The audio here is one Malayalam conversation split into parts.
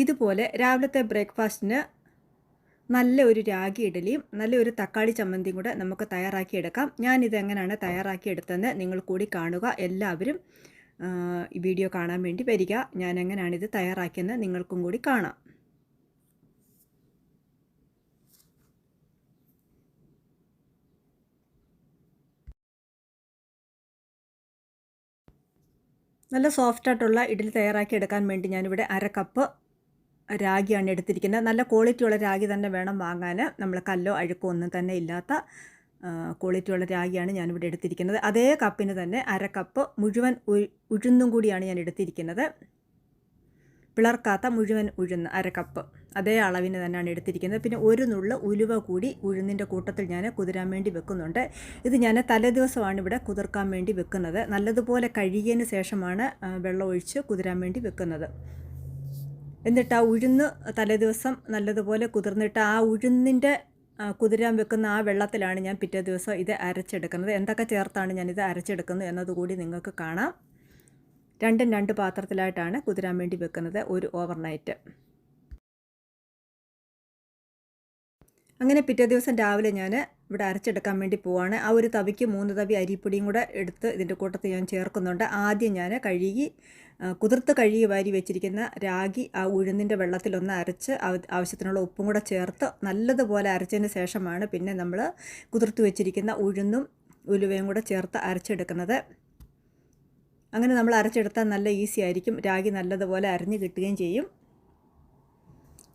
ഇതുപോലെ രാവിലത്തെ ബ്രേക്ക്ഫാസ്റ്റിന് നല്ല ഒരു രാഗി ഇഡലിയും നല്ല ഒരു തക്കാളി ചമ്മന്തിയും കൂടെ നമുക്ക് തയ്യാറാക്കിയെടുക്കാം ഞാൻ എങ്ങനെയാണ് തയ്യാറാക്കിയെടുത്തതെന്ന് നിങ്ങൾ കൂടി കാണുക. എല്ലാവരും ഈ വീഡിയോ കാണാൻ വേണ്ടി വരിക. ഞാൻ എങ്ങനെയാണ് ഇത് തയ്യാറാക്കിയെന്ന് നിങ്ങൾക്കും കൂടി കാണാം. നല്ല സോഫ്റ്റായിട്ടുള്ള ഇഡ്ഡലി തയ്യാറാക്കി എടുക്കാൻ വേണ്ടി ഞാനിവിടെ അര കപ്പ് രാഗിയാണ് എടുത്തിരിക്കുന്നത്. നല്ല ക്വാളിറ്റിയുള്ള രാഗി തന്നെ വേണം വാങ്ങാൻ നമ്മൾ കല്ലോ അഴുക്കോ ഒന്നും തന്നെ ഇല്ലാത്ത ക്വാളിറ്റിയുള്ള രാഗിയാണ് ഞാനിവിടെ എടുത്തിരിക്കുന്നത്. അതേ കപ്പിന് തന്നെ അര കപ്പ് മുഴുവൻ ഉഴുന്നും കൂടിയാണ് ഞാൻ എടുത്തിരിക്കുന്നത്. പിളർക്കാത്ത മുഴുവൻ ഉഴുന്ന് അര കപ്പ് അതേ അളവിന് തന്നെയാണ് എടുത്തിരിക്കുന്നത്. പിന്നെ ഒരു നുള്ള ഉലുവ കൂടി ഉഴുന്നിന്റെ കൂട്ടത്തിൽ ഞാൻ കുതിരാൻ വേണ്ടി വെക്കുന്നുണ്ട്. ഇത് ഞാൻ തലേദിവസമാണ് ഇവിടെ കുതിർക്കാൻ വേണ്ടി വെക്കുന്നത്. നല്ലതുപോലെ കഴുകിയതിന് ശേഷമാണ് വെള്ളം ഒഴിച്ച് കുതിരാൻ വേണ്ടി വെക്കുന്നത്. എന്നിട്ട് ആ ഉഴുന്ന് തലേദിവസം നല്ലതുപോലെ കുതിർന്നിട്ട് ആ ഉഴുന്നിന്റെ കുതിരാൻ വെക്കുന്ന ആ വെള്ളത്തിലാണ് ഞാൻ പിറ്റേ ദിവസം ഇത് അരച്ചെടുക്കുന്നത്. എന്തൊക്കെ ചേർത്താണ് ഞാനിത് അരച്ചെടുക്കുന്നത് എന്നതുകൂടി നിങ്ങൾക്ക് കാണാം. രണ്ടും രണ്ട് പാത്രത്തിലായിട്ടാണ് കുതിരാൻ വേണ്ടി വെക്കുന്നത് ഒരു ഓവർനൈറ്റ്. അങ്ങനെ പിറ്റേ ദിവസം രാവിലെ ഞാൻ ഇവിടെ അരച്ചെടുക്കാൻ വേണ്ടി പോവാണ്. ആ ഒരു തവിക്ക് മൂന്ന് തവി അരിപ്പൊടിയും കൂടെ എടുത്ത് ഇതിന്റെ കൂട്ടത്തിൽ ഞാൻ ചേർക്കുന്നുണ്ട്. ആദ്യം ഞാൻ കഴുകി കുതിർത്ത് കഴുകി വാരി വെച്ചിരിക്കുന്ന രാഗി ആ ഉഴുന്നിന്റെ വെള്ളത്തിലൊന്ന് അരച്ച് ആവശ്യത്തിനുള്ള ഉപ്പും കൂടെ ചേർത്ത് നല്ലതുപോലെ അരച്ചതിന് ശേഷമാണ് പിന്നെ നമ്മൾ കുതിർത്ത് വെച്ചിരിക്കുന്ന ഉഴുന്നും ഉലുവയും കൂടെ ചേർത്ത് അരച്ചെടുക്കുന്നത്. അങ്ങനെ നമ്മൾ അരച്ചെടുത്താൽ നല്ല ഈസി ആയിരിക്കും. രാഗി നല്ലതുപോലെ അരഞ്ഞ് കിട്ടുകയും ചെയ്യും.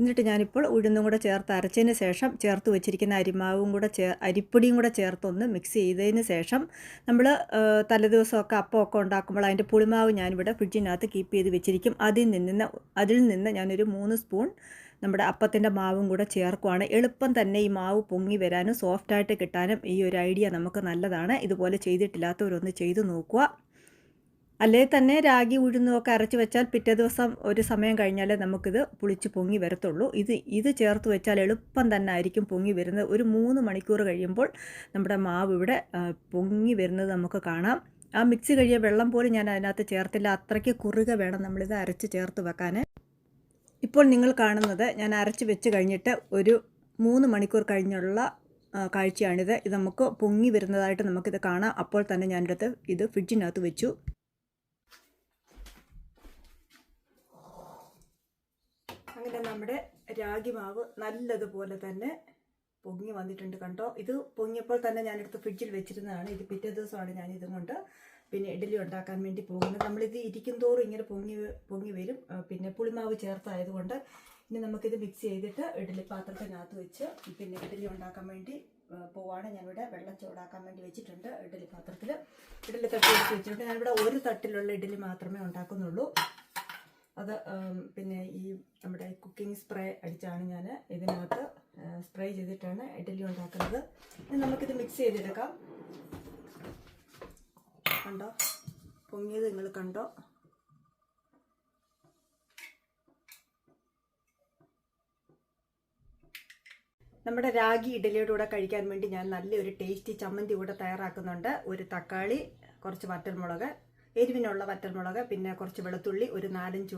എന്നിട്ട് ഞാനിപ്പോൾ ഉഴുന്നും കൂടെ ചേർത്ത് അരച്ചതിന് ശേഷം ചേർത്ത് വെച്ചിരിക്കുന്ന അരിമാവും കൂടെ ചേ അരിപ്പൊടിയും കൂടെ ചേർത്തൊന്ന് മിക്സ് ചെയ്തതിന് ശേഷം നമ്മൾ തലേദിവസമൊക്കെ അപ്പമൊക്കെ ഉണ്ടാക്കുമ്പോൾ അതിന്റെ പുളിമാവ് ഞാനിവിടെ ഫ്രിഡ്ജിനകത്ത് കീപ്പ് ചെയ്ത് വെച്ചിരിക്കും. അതിൽ നിന്ന് അതിൽ നിന്ന് ഞാനൊരു മൂന്ന് സ്പൂൺ നമ്മുടെ അപ്പത്തിന്റെ മാവും കൂടെ ചേർക്കുവാണ്. എളുപ്പം തന്നെ ഈ മാവ് പൊങ്ങി വരാനും സോഫ്റ്റായിട്ട് കിട്ടാനും ഈ ഒരു ഐഡിയ നമുക്ക് നല്ലതാണ്. ഇതുപോലെ ചെയ്തിട്ടില്ലാത്തവരൊന്ന് ചെയ്തു നോക്കുക. അല്ലേ തന്നെ രാഗി ഉഴുന്നുമൊക്കെ അരച്ച് വെച്ചാൽ പിറ്റേ ദിവസം ഒരു സമയം കഴിഞ്ഞാലേ നമുക്കിത് പുളിച്ച് പൊങ്ങി വരത്തുള്ളൂ. ഇത് ഇത് ചേർത്ത് വെച്ചാൽ എളുപ്പം തന്നെ ആയിരിക്കും പൊങ്ങി വരുന്നത്. ഒരു മൂന്ന് മണിക്കൂർ കഴിയുമ്പോൾ നമ്മുടെ മാവ് ഇവിടെ പൊങ്ങി വരുന്നത് നമുക്ക് കാണാം. ആ മിക്സി കഴിയ വെള്ളം പോലും ഞാൻ അതിനകത്ത് ചേർത്തില്ല. അത്രയ്ക്ക് കുറുക വേണം നമ്മളിത് അരച്ച് ചേർത്ത് വെക്കാൻ ഇപ്പോൾ നിങ്ങൾ കാണുന്നത് ഞാൻ അരച്ച് വെച്ച് കഴിഞ്ഞിട്ട് ഒരു മൂന്ന് മണിക്കൂർ കഴിഞ്ഞുള്ള കാഴ്ചയാണിത്. ഇത് നമുക്ക് പൊങ്ങി വരുന്നതായിട്ട് നമുക്കിത് കാണാം. അപ്പോൾ തന്നെ ഞാനെടുത്ത് ഇത് ഫ്രിഡ്ജിനകത്ത് വെച്ചു. അങ്ങനെ നമ്മുടെ രാഗി മാവ് നല്ലതുപോലെ തന്നെ പൊങ്ങി വന്നിട്ടുണ്ട് കണ്ടോ? ഇത് പൊങ്ങിയപ്പോൾ തന്നെ ഞാനെടുത്ത് ഫ്രിഡ്ജിൽ വെച്ചിരുന്നതാണ്. ഇത് പിറ്റേ ദിവസമാണ് ഞാൻ ഇതും കൊണ്ട് പിന്നെ ഇഡലി ഉണ്ടാക്കാൻ വേണ്ടി പോകുന്നത്. നമ്മളിത് ഇരിക്കും തോറും ഇങ്ങനെ പൊങ്ങി പൊങ്ങി വരും. പിന്നെ പുളിമാവ് ചേർത്തായതുകൊണ്ട് ഇനി നമുക്കിത് മിക്സ് ചെയ്തിട്ട് ഇഡലി പാത്രത്തിനകത്ത് വെച്ച് പിന്നെ ഇഡലി ഉണ്ടാക്കാൻ വേണ്ടി പോവാണ്. ഞാനിവിടെ വെള്ളം ചൂടാക്കാൻ വേണ്ടി വെച്ചിട്ടുണ്ട് ഇഡലി പാത്രത്തിൽ ഇഡലി തട്ടി വെച്ചിട്ടുണ്ട്. ഞാനിവിടെ ഒരു തട്ടിലുള്ള ഇഡലി മാത്രമേ ഉണ്ടാക്കുന്നുള്ളൂ. അത് പിന്നെ ഈ നമ്മുടെ കുക്കിംഗ് സ്പ്രേ അടിച്ചാണ് ഞാൻ ഇതിനകത്ത് സ്പ്രേ ചെയ്തിട്ടാണ് ഇഡലി ഉണ്ടാക്കുന്നത്. ഇനി നമുക്കിത് മിക്സ് ചെയ്തെടുക്കാം. കണ്ടോ? പൊങ്ങിയത് നിങ്ങൾ കണ്ടോ? നമ്മുടെ രാഗി ഇഡലിയുടെ കൂടെ കഴിക്കാൻ വേണ്ടി ഞാൻ നല്ലൊരു ടേസ്റ്റി ചമ്മന്തി കൂടെ തയ്യാറാക്കുന്നുണ്ട്. ഒരു തക്കാളി കുറച്ച് വറ്റൽമുളക് എരിവിനുള്ള വറ്റൽമുളക് പിന്നെ കുറച്ച് വെളുത്തുള്ളി ഒരു നാലഞ്ച്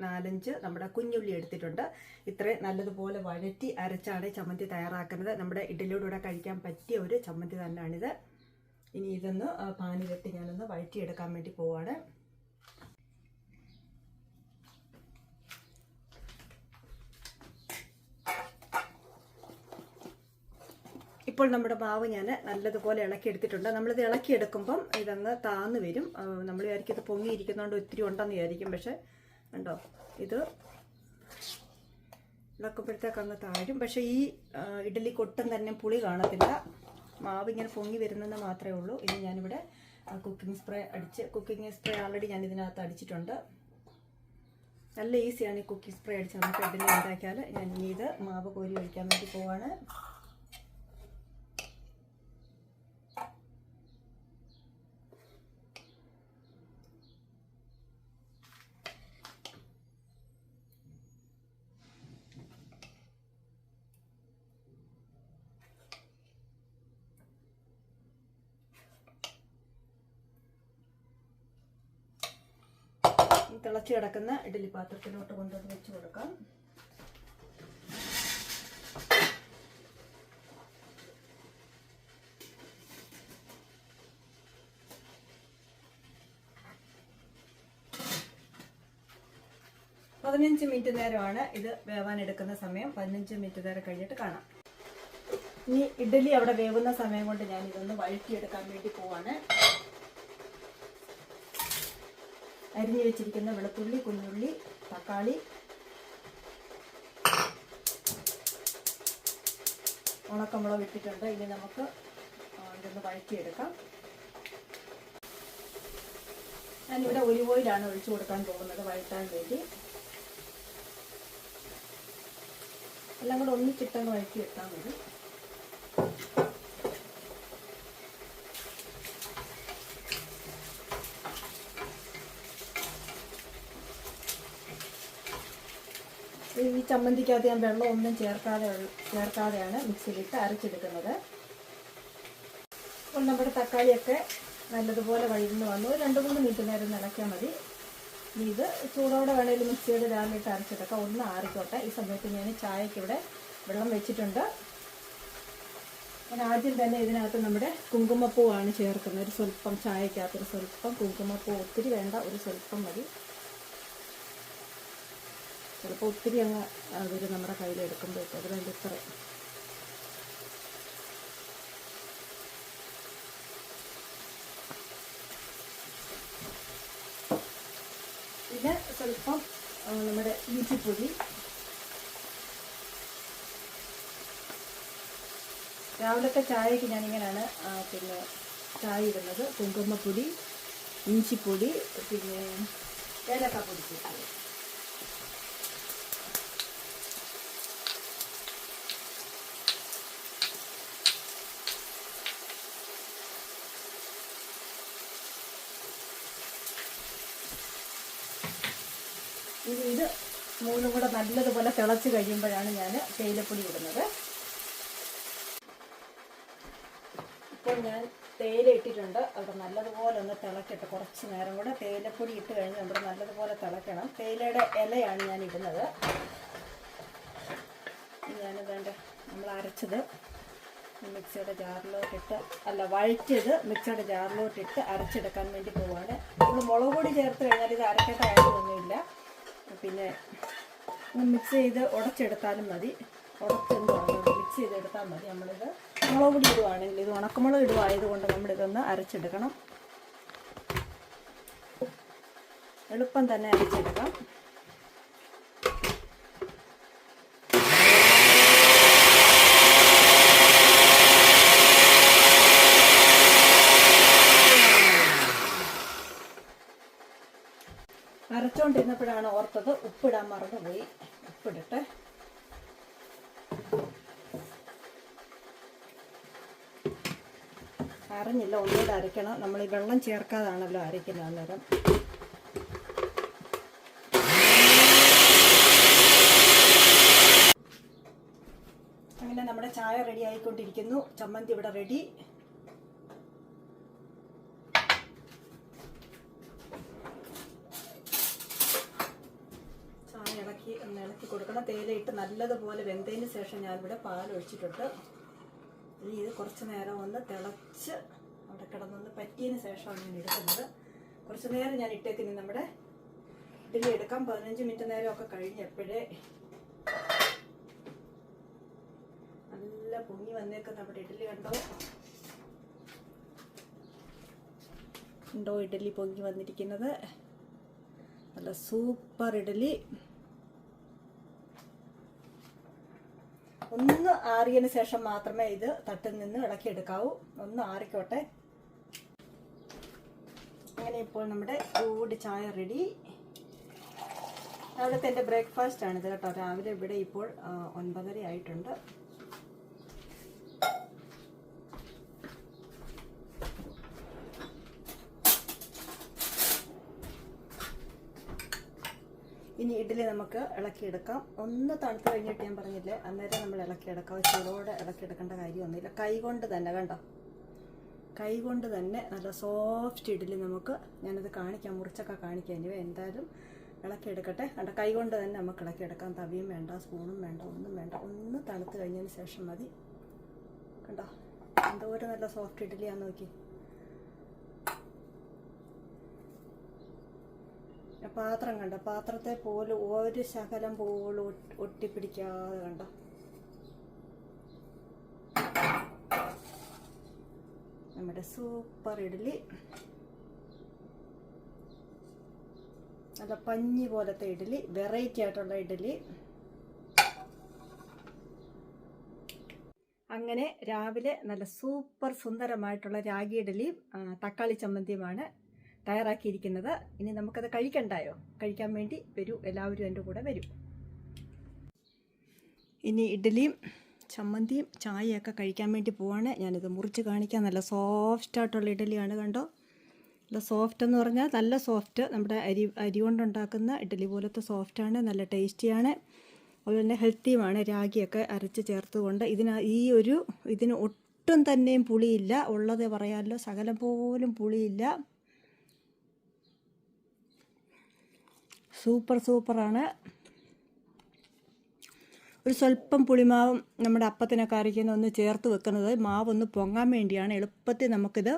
നാലഞ്ച് നമ്മുടെ കുഞ്ഞുള്ളി എടുത്തിട്ടുണ്ട്. ഇത്രയും നല്ലതുപോലെ വഴറ്റി അരച്ചാണ് ചമ്മന്തി തയ്യാറാക്കുന്നത്. നമ്മുടെ ഇഡലിയുടെ കൂടെ കഴിക്കാൻ പറ്റിയ ഒരു ചമ്മന്തി തന്നെയാണിത് ഇനി ഇതൊന്ന് പാനിലെത്തി ഞാനൊന്ന് വഴറ്റിയെടുക്കാൻ വേണ്ടി പോവാണ്. ഇപ്പോൾ നമ്മുടെ മാവ് ഞാൻ നല്ലതുപോലെ ഇളക്കിയെടുത്തിട്ടുണ്ട്. നമ്മളിത് ഇളക്കിയെടുക്കുമ്പം ഇതങ്ങ് താന്ന് വരും. നമ്മൾ വിചാരിക്കും ഇത് പൊങ്ങിയിരിക്കുന്നതുകൊണ്ട് ഒത്തിരി ഉണ്ടെന്ന് വിചാരിക്കും. പക്ഷെ കണ്ടോ ഇത് ഇളക്കുമ്പോഴത്തേക്ക് അങ്ങ് താഴും. പക്ഷേ ഈ ഇഡലി കൊട്ടും തന്നെ പുളി കാണത്തില്ല. മാവ് ഇങ്ങനെ പൊങ്ങി വരുന്നെന്ന് മാത്രമേ ഉള്ളൂ. ഇനി ഞാനിവിടെ കുക്കിംഗ് സ്പ്രേ അടിച്ച് കുക്കിംഗ് സ്പ്രേ ആൾറെഡി ഞാൻ ഇതിനകത്ത് അടിച്ചിട്ടുണ്ട്. നല്ല ഈസിയാണ് ഈ കുക്കിംഗ് സ്പ്രേ അടിച്ച് നമുക്ക് ഇഡലി ഉണ്ടാക്കിയാൽ ഞാൻ ഇനി ഇത് മാവ് കോരി ഒഴിക്കാൻ വേണ്ടി പോവാണ്. തിളച്ച് കിടക്കുന്ന ഇഡ്ഡലി പാത്രത്തിലോട്ട് കൊണ്ടുവന്ന് വെച്ച് കൊടുക്കാം. പതിനഞ്ച് മിനിറ്റ് നേരമാണ് ഇത് വേവാൻ എടുക്കുന്ന സമയം. പതിനഞ്ച് മിനിറ്റ് നേരം കഴിഞ്ഞിട്ട് കാണാം. ഇനി ഇഡ്ഡലി അവിടെ വേവുന്ന സമയം കൊണ്ട് ഞാൻ ഇതൊന്ന് വഴറ്റിയെടുക്കാൻ വേണ്ടി പോവാണ്. അരിഞ്ഞു വെച്ചിരിക്കുന്ന വെളുത്തുള്ളി കുഞ്ഞുള്ളി തക്കാളി. ഉണക്കമുളക് ഇട്ടിട്ടുണ്ട്. ഇനി നമുക്ക് ഇതൊന്ന് വഴറ്റിയെടുക്കാം. ഞാനിവിടെ ഒലിവ് ഓയിലാണ് ഒഴിച്ചു കൊടുക്കാൻ പോകുന്നത് വഴറ്റാൻ വേണ്ടി. എല്ലാം കൂടെ ഒന്നിച്ചിട്ടങ്ങ് വഴറ്റി ഇട്ടാൽ മതി ഈ ചമ്മന്തിക്കകത്ത് ഞാൻ വെള്ളം ഒന്നും ചേർക്കാതെ ചേർക്കാതെയാണ് മിക്സിയിലിട്ട് അരച്ചെടുക്കുന്നത്. അപ്പോൾ നമ്മുടെ തക്കാളിയൊക്കെ നല്ലതുപോലെ വഴിന്ന് വന്നു. രണ്ട് മൂന്ന് മിനിറ്റ് നേരം നിലയ്ക്കാൻ മതി. ഇത് ചൂടോടെ വേണേലും മിക്സിയുടെ രാവിലെ അരച്ചെടുക്കാം. ഒന്ന് ആറിക്കോട്ടെ. ഈ സമയത്ത് ഞാൻ ചായക്ക് ഇവിടെ വെള്ളം വെച്ചിട്ടുണ്ട്. ഞാൻ ആദ്യം തന്നെ ഇതിനകത്ത് നമ്മുടെ കുങ്കുമപ്പൂവാണ് ചേർക്കുന്നത്. ഒരു സ്വല്പം ചായക്കകത്ത് ഒരു സ്വല്പം കുങ്കുമപ്പൂ. ഒത്തിരി വേണ്ട ഒരു സ്വല്പം മതി. ചിലപ്പോൾ ഒത്തിരി അങ്ങ് അവർ നമ്മുടെ കയ്യിൽ എടുക്കുമ്പോഴേക്കും അത് വേണ്ട ഇത്ര. പിന്നെ സ്വല്പം നമ്മുടെ ഇഞ്ചിപ്പൊടി. രാവിലത്തെ ചായക്ക് ഞാനിങ്ങനെയാണ് പിന്നെ ചായ ഇടുന്നത്. കുങ്കുമപ്പൊടി ഇഞ്ചിപ്പൊടി പിന്നെ ഏലക്കാപ്പൊടി ചേർക്കുന്നത് ഇത് മൂന്നും കൂടെ നല്ലതുപോലെ തിളച്ച് കഴിയുമ്പോഴാണ് ഞാൻ തേയിലപ്പൊടി ഇടുന്നത്. ഇപ്പോൾ ഞാൻ തേയില ഇട്ടിട്ടുണ്ട്. അവിടെ നല്ലതുപോലെ ഒന്ന് തിളക്കിട്ട്. കുറച്ച് നേരം കൂടെ തേയിലപ്പൊടി ഇട്ട് കഴിഞ്ഞ് അവിടെ നല്ലതുപോലെ തിളക്കണം. തേയിലയുടെ ഇലയാണ് ഞാൻ ഇടുന്നത്. ഞാൻ വേണ്ട നമ്മൾ അരച്ചത് മിക്സിയുടെ ജാറിലോട്ടിട്ട് അല്ല വഴറ്റിയത് മിക്സിയുടെ ജാറിലോട്ടിട്ട് അരച്ചെടുക്കാൻ വേണ്ടി പോവാണ്. നമ്മൾ മുളക് പൊടി ചേർത്ത് കഴിഞ്ഞാൽ ഇത് അരക്കേണ്ട കാര്യമൊന്നുമില്ല പിന്നെ മിക്സ് ചെയ്ത് ഉടച്ചെടുത്താലും മതി. ഉടച്ചെന്താണ് മിക്സ് ചെയ്തെടുത്താൽ മതി. നമ്മളിത് മുളക് പൊടി ഇടുവാണെങ്കിൽ ഇത് ഉണക്കമുളക് ഇടുവായതുകൊണ്ട് നമ്മളിതൊന്ന് അരച്ചെടുക്കണം. എളുപ്പം തന്നെ അരച്ചെടുക്കാം. അരച്ചോണ്ടിരുന്നപ്പോഴാണ് ഓർത്തത് ഉപ്പിടാൻ മറന്നുപോയി. ഉപ്പിടട്ടെ അറിഞ്ഞില്ല ഒന്നുകൂടെ അരയ്ക്കണം. നമ്മൾ ഈ വെള്ളം ചേർക്കാതാണല്ലോ അരയ്ക്കുന്നത് അന്നേരം. അങ്ങനെ നമ്മുടെ ചായ റെഡി ആയിക്കൊണ്ടിരിക്കുന്നു. ചമ്മന്തി ഇവിടെ റെഡി ചായ ഇളക്കി കൊടുക്കണം. തേയിലയിട്ട് നല്ലതുപോലെ വെന്തതിന് ശേഷം ഞാനിവിടെ പാൽ ഒഴിച്ചിട്ടിട്ട് ഇനി ഇത് കുറച്ച് നേരം ഒന്ന് തിളച്ച് അവിടെ കിടന്നൊന്ന് പറ്റിയതിന് ശേഷമാണ് ഞാൻ എടുക്കുന്നത്. കുറച്ച് നേരം ഞാൻ ഇട്ടേക്കിനി നമ്മുടെ ഇഡ്ഡലി എടുക്കാം. പതിനഞ്ച് മിനിറ്റ് നേരമൊക്കെ കഴിഞ്ഞപ്പോഴേ നല്ല പൊങ്ങി വന്നേക്കുന്ന നമ്മുടെ ഇഡ്ഡലി കണ്ടോ? ഉണ്ടോ ഇഡ്ഡലി പൊങ്ങി വന്നിരിക്കുന്നത്? നല്ല സൂപ്പർ ഇഡ്ഡലി. ഒന്ന് ആറിയതിന് ശേഷം മാത്രമേ ഇത് തട്ടിൽ നിന്ന് ഇളക്കിയെടുക്കാവൂ ഒന്ന് ആറിക്കോട്ടെ. അങ്ങനെ ഇപ്പോൾ നമ്മുടെ ചൂട് ചായ റെഡി അവിടുത്തെ എന്റെ ബ്രേക്ക്ഫാസ്റ്റ് ആണിത് കേട്ടോ. രാവിലെ ഇവിടെ ഇപ്പോൾ ഒൻപതര ആയിട്ടുണ്ട്. ഇനി ഇഡ്ഡലി നമുക്ക് ഇളക്കിയെടുക്കാം. ഒന്ന് തണുത്ത് കഴിഞ്ഞിട്ട് ഞാൻ പറഞ്ഞില്ലേ അന്നേരം നമ്മൾ ഇളക്കിയെടുക്കാം. ചൂടോടെ ഇളക്കിയെടുക്കേണ്ട കാര്യമൊന്നുമില്ല കൈ കൊണ്ട് തന്നെ കണ്ടോ? കൈ കൊണ്ട് തന്നെ നല്ല സോഫ്റ്റ് ഇഡ്ഡലി നമുക്ക് ഞാനത് കാണിക്കാം. മുറിച്ചൊക്കെ കാണിക്കാം. ഇനി എന്തായാലും ഇളക്കിയെടുക്കട്ടെ. കണ്ട? കൈ കൊണ്ട് തന്നെ നമുക്ക് ഇളക്കിയെടുക്കാം. തവിയും വേണ്ട സ്പൂണും വേണ്ട ഒന്നും വേണ്ട. ഒന്ന് തണുത്ത് കഴിഞ്ഞതിന് ശേഷം മതി. കണ്ടോ? എന്തോ ഒരു നല്ല സോഫ്റ്റ് ഇഡ്ഡലിയാന്ന് നോക്കി. പാത്രം കണ്ട പാത്രത്തെ പോലും ഒരു ശകലം പോലും ഒട്ടിപ്പിടിക്കാതെ കണ്ട. നമ്മുടെ സൂപ്പർ ഇഡ്ഡലി. നല്ല പഞ്ഞി പോലത്തെ ഇഡ്ഡലി വെറൈറ്റി ആയിട്ടുള്ള ഇഡ്ഡലി. അങ്ങനെ രാവിലെ നല്ല സൂപ്പർ സുന്ദരമായിട്ടുള്ള രാഗി ഇഡലിയും തക്കാളി ചമ്മന്തിയുമാണ് തയ്യാറാക്കിയിരിക്കുന്നത്. ഇനി നമുക്കത് കഴിക്കണ്ടായോ? കഴിക്കാൻ വേണ്ടി വരൂ. എല്ലാവരും എന്റെ കൂടെ വരും. ഇനി ഇഡ്ഡലിയും ചമ്മന്തിയും ചായയൊക്കെ കഴിക്കാൻ വേണ്ടി പോവാണ്. ഞാനിത് മുറിച്ച് കാണിക്കാം. നല്ല സോഫ്റ്റ് ആയിട്ടുള്ള ഇഡ്ഡലിയാണ് കണ്ടോ? നല്ല സോഫ്റ്റ് എന്ന് പറഞ്ഞാൽ നല്ല സോഫ്റ്റ്. നമ്മുടെ അരി അരി കൊണ്ടുണ്ടാക്കുന്ന ഇഡ്ഡലി പോലത്തെ സോഫ്റ്റാണ്. നല്ല ടേസ്റ്റിയാണ്. അതുപോലെ തന്നെ ഹെൽത്തിയുമാണ്. രാഗിയൊക്കെ അരച്ച് ചേർത്തുകൊണ്ട് ഇതിന് ഈ ഒരു ഇതിന് ഒട്ടും തന്നെയും പുളിയില്ല. ഉള്ളത് പറയാമല്ലോ സകലം പോലും പുളിയില്ല. സൂപ്പർ സൂപ്പറാണ്. ഒരു സ്വല്പം പുളിമാവും നമ്മുടെ അപ്പത്തിനൊക്കെ അരയ്ക്കുന്ന ഒന്ന് ചേർത്ത് വെക്കുന്നത്. മാവൊന്ന് പൊങ്ങാൻ വേണ്ടിയാണ്. എളുപ്പത്തിൽ നമുക്കിത്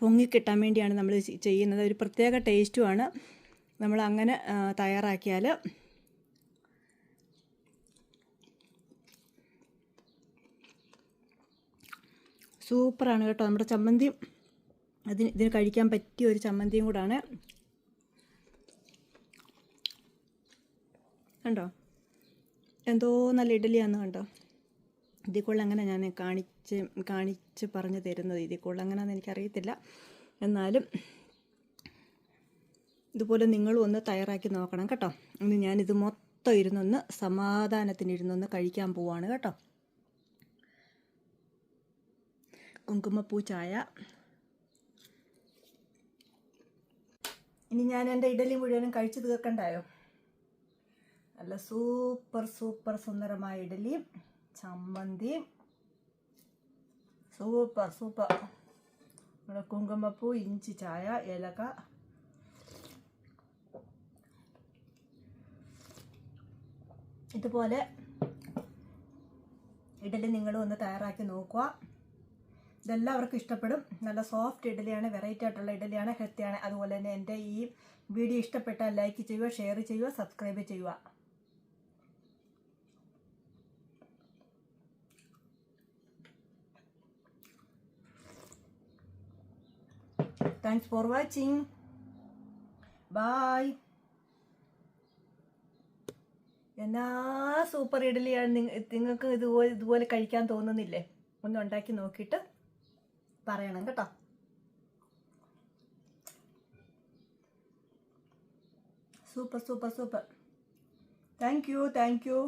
പൊങ്ങിക്കിട്ടാൻ വേണ്ടിയാണ് നമ്മൾ ചെയ്യുന്നത്. ഒരു പ്രത്യേക ടേസ്റ്റുമാണ് നമ്മൾ അങ്ങനെ തയ്യാറാക്കിയാൽ. സൂപ്പറാണ് കേട്ടോ. നമ്മുടെ ചമ്മന്തി അതിന് ഇതിന് കഴിക്കാൻ പറ്റിയ ഒരു ചമ്മന്തിയും കൂടാണ്. കണ്ടോ? എന്തോ നല്ല ഇഡലിയാന്ന് കണ്ടോ? ഇതിക്കുള്ള അങ്ങനെ ഞാൻ കാണിച്ച് കാണിച്ച് പറഞ്ഞു തരുന്നത് ഇതിക്കുള്ള അങ്ങനെയാണെന്ന് എനിക്കറിയത്തില്ല. എന്നാലും ഇതുപോലെ നിങ്ങളും ഒന്ന് തയ്യാറാക്കി നോക്കണം കേട്ടോ. ഇന്ന് ഞാനിത് മൊത്തം ഇരുന്നൊന്ന് സമാധാനത്തിന് ഇരുന്നൊന്ന് കഴിക്കാൻ പോവാണ് കേട്ടോ. കുങ്കുമപ്പൂ ചായ ഇനി ഞാൻ എന്റെ ഇഡലി മുഴുവനും കഴിച്ചു തീർക്കണ്ടായോ? നല്ല സൂപ്പർ സൂപ്പർ സുന്ദരമായ ഇഡലിയും ചമ്മന്തിയും സൂപ്പർ സൂപ്പർ. നമ്മുടെ കുങ്കുമപ്പൂ ഇഞ്ചി ചായ ഏലക്ക. ഇതുപോലെ ഇഡലി നിങ്ങളും ഒന്ന് തയ്യാറാക്കി നോക്കുക. ഇതെല്ലാവർക്കും ഇഷ്ടപ്പെടും. നല്ല സോഫ്റ്റ് ഇഡലിയാണ് വെറൈറ്റി ആയിട്ടുള്ള ഇഡലിയാണ് ഹെൽത്തിയാണ്. അതുപോലെ തന്നെ എന്റെ ഈ വീഡിയോ ഇഷ്ടപ്പെട്ടാൽ ലൈക്ക് ചെയ്യുക ഷെയർ ചെയ്യുക സബ്സ്ക്രൈബ് ചെയ്യുക. താങ്ക്സ് ഫോർ വാച്ചിങ് ബായ് എന്നാ സൂപ്പർ ഇഡലിയാണ് നിങ്ങ- നിങ്ങൾക്ക് ഇതുപോലെ ഇതുപോലെ കഴിക്കാൻ തോന്നുന്നില്ലേ? ഒന്ന് ഉണ്ടാക്കി നോക്കിയിട്ട് പറയണം കേട്ടോ. Super super super thank you thank you